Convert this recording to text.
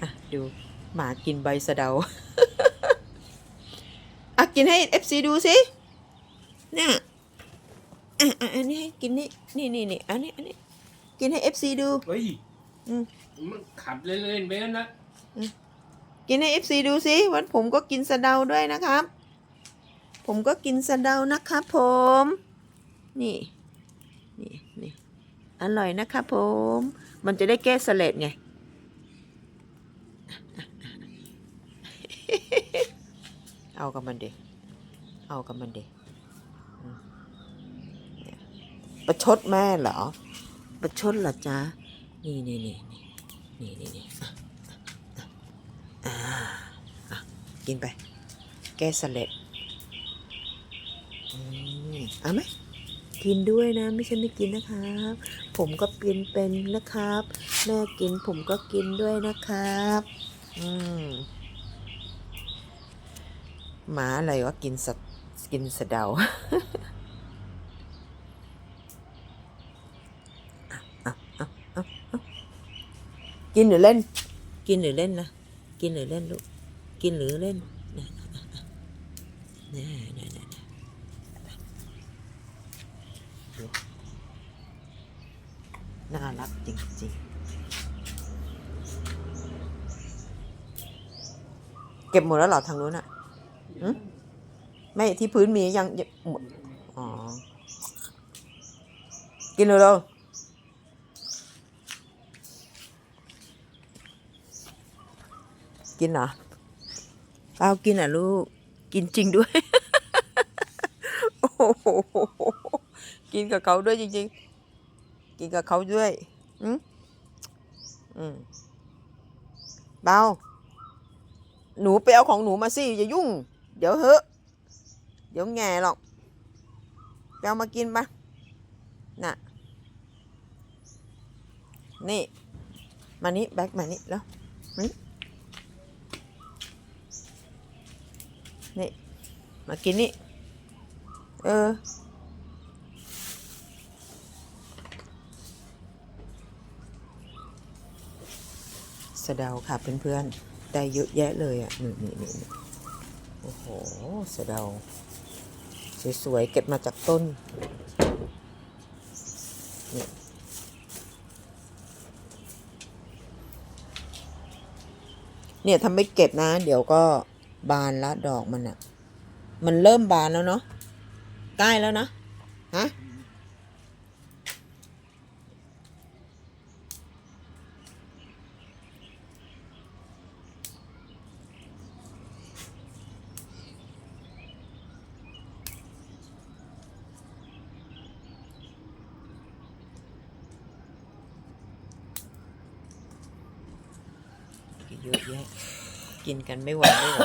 อะดูหมากินใบสะเดา อะกินให้เอฟซีดูสิเนี่ยอะอะอันนี้ให้กินนี่นี่นี่นี่อันนี้อันนี้กินให้เอฟซีดู เฮ้ยอืม มันขับเล่นๆไปนั่นนะกินให้เอฟซีดูสิวันผมก็กินสะเดาด้วยนะครับ ผมก็กินสะเดานะครับผม นี่ นี่นี่อร่อยนะครับผม มันจะได้แก้เสลดไง เอากับมันเดเอากับมันเดอืมเนี่ยประชดแม่เหรอ ประชดเหรอจ๊ะ นี่นี่นี่นี่นี่นี่อะกินไป แก้สเลดอืมเอาไหมกินด้วยนะ ไม่ใช่ไม่กินนะครับ ผมก็กินเป็นนะครับ แม่กินผมก็กินด้วยนะครับ อืม หมาอะไรวะกินสกินสะเดาออกินหรือเล่น กินหรือเล่นนะ กินหรือเล่นลูก กินหรือเล่นนี่นี่นี่นี่น่ารักจริงๆ เก็บหมดแล้วเหรอทางนู้นอะ ไม่ที่พื้นมียังอ๋อ กินเร็วกินเหรอเอากินอะลูก กินจริงด้วย โอ้โห กินกับเขาด้วยจริงๆ กินกับเขาด้วย อืมอืมเบาหนูไปเอาของหนูมาสิอย่ายุ่ง เดี๋ยวเหอเดี๋ยวแง่หรอกไปเอามากินปะน่ะ นี่ มานี่แบ็คมานี่แล้วนี่นี่ มากินนี่ เออ สะเดาค่ะเพื่อนๆ ได้เยอะแยะเลยอะ นี่นี่นี่นี่ โอ้โหสะเดาสวยๆเก็บมาจากต้นนี่เนี่ยถ้าไม่เก็บนะ เดี๋ยวก็บานละดอกมันอะมันเริ่มบานแล้วเนาะใกล้แล้วนะฮะ เยอะแยะกินกันไม่ไหวไม่ไหว